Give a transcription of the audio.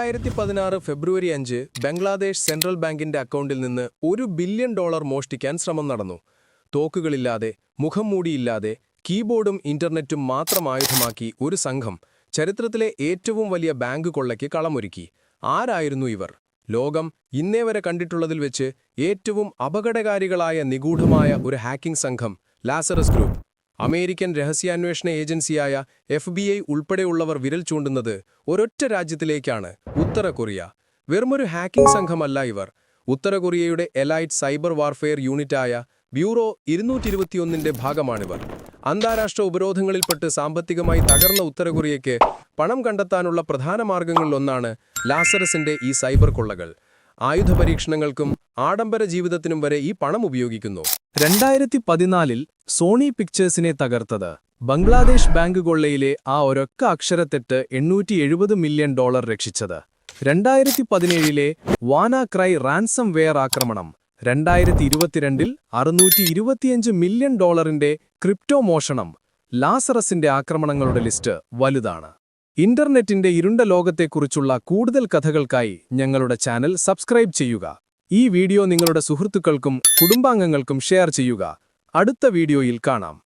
രണ്ടായിരത്തി പതിനാറ് ഫെബ്രുവരി അഞ്ച് ബംഗ്ലാദേശ് സെൻട്രൽ ബാങ്കിന്റെ അക്കൗണ്ടിൽ നിന്ന് ഒരു ബില്യൺ ഡോളർ മോഷ്ടിക്കാൻ ശ്രമം നടന്നു. തോക്കുകളില്ലാതെ മുഖം മൂടിയില്ലാതെ കീബോർഡും ഇന്റർനെറ്റും മാത്രം ആയുധമാക്കി ഒരു സംഘം ചരിത്രത്തിലെ ഏറ്റവും വലിയ ബാങ്ക് കൊള്ളയ്ക്ക് കളമൊരുക്കി. ആരായിരുന്നു ഇവർ? ലോകം ഇന്നേ വരെ കണ്ടിട്ടുള്ളതിൽ വെച്ച് ഏറ്റവും അപകടകാരികളായ നിഗൂഢമായ ഒരു ഹാക്കിംഗ് സംഘം ലാസറസ് ഗ്രൂപ്പ്. അമേരിക്കൻ രഹസ്യാന്വേഷണ ഏജൻസിയായ എഫ് ബി ഐ ഉൾപ്പെടെയുള്ളവർ വിരൽ ചൂണ്ടുന്നത് ഒരൊറ്റ രാജ്യത്തിലേക്കാണ് ഉത്തര കൊറിയ. വെറുമൊരു ഹാക്കിംഗ് സംഘമല്ല ഇവർ. ഉത്തര കൊറിയയുടെ എലൈറ്റ് സൈബർ വാർഫെയർ യൂണിറ്റായ ബ്യൂറോ ഇരുന്നൂറ്റി ഇരുപത്തിയൊന്നിന്റെ ഭാഗമാണിവർ. അന്താരാഷ്ട്ര ഉപരോധങ്ങളിൽപ്പെട്ട് സാമ്പത്തികമായി തകർന്ന ഉത്തര കൊറിയയ്ക്ക് പണം കണ്ടെത്താനുള്ള പ്രധാന മാർഗങ്ങളിലൊന്നാണ് ലാസറസിന്റെ ഈ സൈബർ കൊള്ളകൾ. ആയുധ പരീക്ഷണങ്ങൾക്കും ആഡംബര ജീവിതത്തിനും വരെ ഈ പണം ഉപയോഗിക്കുന്നു. രണ്ടായിരത്തി പതിനാലിൽ സോണി പിക്ചേഴ്സിനെ തകർത്തത് ബംഗ്ലാദേശ് ബാങ്ക് കൊള്ളയിലെ ആ ഒരൊക്ക അക്ഷരത്തെറ്റ് എണ്ണൂറ്റി എഴുപത് മില്യൺ ഡോളർ രക്ഷിച്ചത്. രണ്ടായിരത്തി പതിനേഴിലെ വാനാക്രൈ റാൻസം വെയർ ആക്രമണം രണ്ടായിരത്തി ഇരുപത്തിരണ്ടിൽ അറുന്നൂറ്റി ഇരുപത്തിയഞ്ച് മില്യൺ ഡോളറിന്റെ ക്രിപ്റ്റോ മോഷണം ലാസറസിന്റെ ആക്രമണങ്ങളുടെ ലിസ്റ്റ് വലുതാണ്. ഇന്റർനെറ്റിന്റെ ഇരുണ്ട ലോകത്തെക്കുറിച്ചുള്ള കൂടുതൽ കഥകൾക്കായി ഞങ്ങളുടെ ചാനൽ സബ്സ്ക്രൈബ് ചെയ്യുക. ഈ വീഡിയോ നിങ്ങളുടെ സുഹൃത്തുക്കൾക്കും കുടുംബാംഗങ്ങൾക്കും ഷെയർ ചെയ്യുക. അടുത്ത വീഡിയോയിൽ കാണാം.